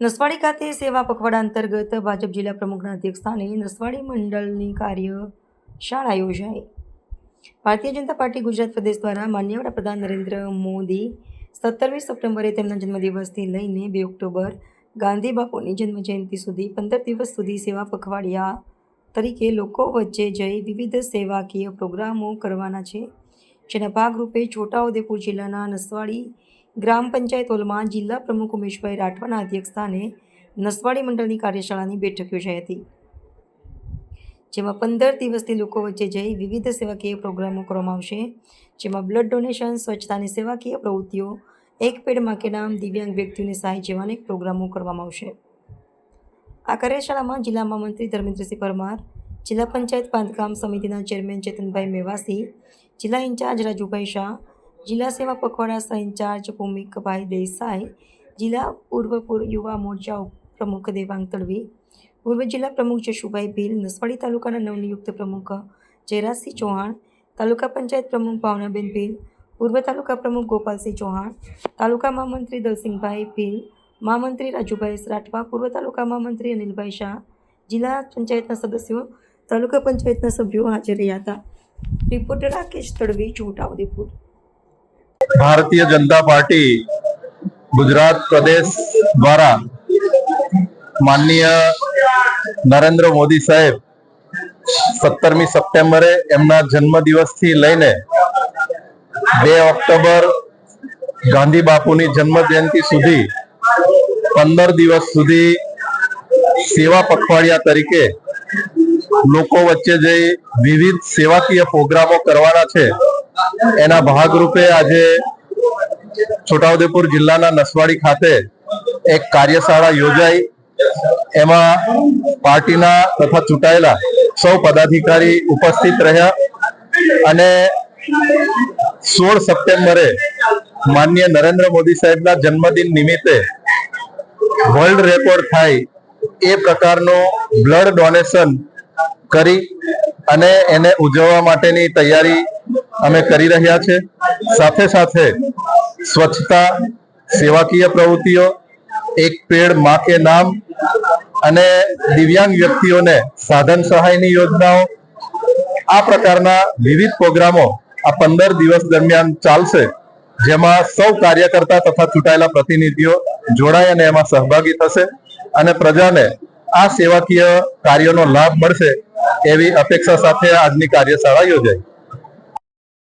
નસવાડી ખાતે સેવા પખવાડા અંતર્ગત ભાજપ જિલ્લા પ્રમુખના અધ્યક્ષસ્થાને નસવાડી મંડળની કાર્યશાળા યોજાઈ. ભારતીય જનતા પાર્ટી ગુજરાત પ્રદેશ દ્વારા માન્ય વડાપ્રધાન નરેન્દ્ર મોદી સત્તરમી સપ્ટેમ્બરે તેમના જન્મદિવસથી લઈને બે ઓક્ટોબર ગાંધી બાપુની જન્મજયંતિ સુધી પંદર દિવસ સુધી સેવા પખવાડિયા તરીકે લોકો વચ્ચે જઈ વિવિધ સેવાકીય પ્રોગ્રામો કરવાના છે. જેના ભાગરૂપે છોટાઉદેપુર જિલ્લાના નસવાડી ગ્રામ પંચાયત હોલમાં જિલ્લા પ્રમુખ ઉમેશભાઈ રાઠવાના અધ્યક્ષસ્થાને નસવાડી મંડળની કાર્યશાળાની બેઠક યોજાઈ હતી, જેમાં પંદર દિવસથી લોકો વચ્ચે જઈ વિવિધ સેવાકીય પ્રોગ્રામો કરવામાં આવશે, જેમાં બ્લડ ડોનેશન સ્વચ્છતાની સેવાકીય પ્રવૃત્તિઓ, એક પેડમાં કે નામ, દિવ્યાંગ વ્યક્તિઓની સહાય જેવા અનેક પ્રોગ્રામો કરવામાં આવશે. આ કાર્યશાળામાં જિલ્લામાં મંત્રી ધર્મેન્દ્રસિંહ પરમાર, જિલ્લા પંચાયત બાંધકામ સમિતિના ચેરમેન ચેતનભાઈ મેવાસી, જિલ્લા ઇન્ચાર્જ રાજુભાઈ શાહ જિલ્લા સેવા પખવાડા સહ ભૂમિકભાઈ દેસાઈ, જિલ્લા પૂર્વ યુવા મોરચા પ્રમુખ દેવાંગ તડવી, પૂર્વ જિલ્લા પ્રમુખ જશુભાઈ ભીલ, નસવાડી તાલુકાના નવનિયુક્ત પ્રમુખ જયરાજસિંહ ચૌહાણ, તાલુકા પંચાયત પ્રમુખ ભાવનાબેન ભીલ, પૂર્વ તાલુકા પ્રમુખ ગોપાલસિંહ ચૌહાણ, તાલુકા મહામંત્રી દલસિંહભાઈ ભીલ, મહામંત્રી રાજુભાઈ રાઠવા, પૂર્વ તાલુકા મહામંત્રી અનિલભાઈ શાહ, જિલ્લા પંચાયતના સદસ્યો, તાલુકા પંચાયતના સભ્યો હાજર રહ્યા હતા. રિપોર્ટર રાકેશ તડવી છોટાઉદેપુર ભારતીય જનતા પાર્ટી ગુજરાત પ્રદેશ દ્વારા માનનીય નરેન્દ્ર મોદી સાહેબ સત્તરમી સપ્ટેમ્બરે એમના જન્મદિવસથી લઈને બે ઓક્ટોબર ગાંધી બાપુની જન્મ જયંતિ સુધી, પંદર દિવસ સુધી સેવા પખવાડિયા તરીકે લોકો વચ્ચે જઈ વિવિધ સેવાકીય પ્રોગ્રામો કરવાના છે એના ભાગરૂપે આજે છોટાઉદેપુર જિલ્લાના નસવાડી ખાતે એક કાર્યશાળા યોજાઈ. એમાં પાર્ટીના તથા ચૂંટાયેલા સૌ પદાધિકારી ઉપસ્થિત રહ્યા અને સોળ સપ્ટેમ્બરે માન્ય નરેન્દ્ર મોદી સાહેબના જન્મદિન નિમિત્તે વર્લ્ડ રેકોર્ડ થાય એ પ્રકારનો બ્લડ ડોનેશન કરી અને એને ઉજવવા માટેની તૈયારી અમે કરી રહ્યા છે. સાથે સાથે સ્વચ્છતા, સેવાકીય પ્રવૃત્તિઓ, એક પેડમાં કે નામ અને દિવ્યાંગ વ્યક્તિઓને સાધન સહાયની યોજનાઓ, આ પ્રકારના વિવિધ પ્રોગ્રામો આ પંદર દિવસ દરમિયાન ચાલશે, જેમાં સૌ કાર્યકર્તા તથા ચૂંટાયેલા પ્રતિનિધિઓ જોડાય અને એમાં સહભાગી થશે અને પ્રજાને આ સેવાકીય કાર્યોનો લાભ મળશે એવી અપેક્ષા સાથે આજની કાર્યશાળા યોજાઈ.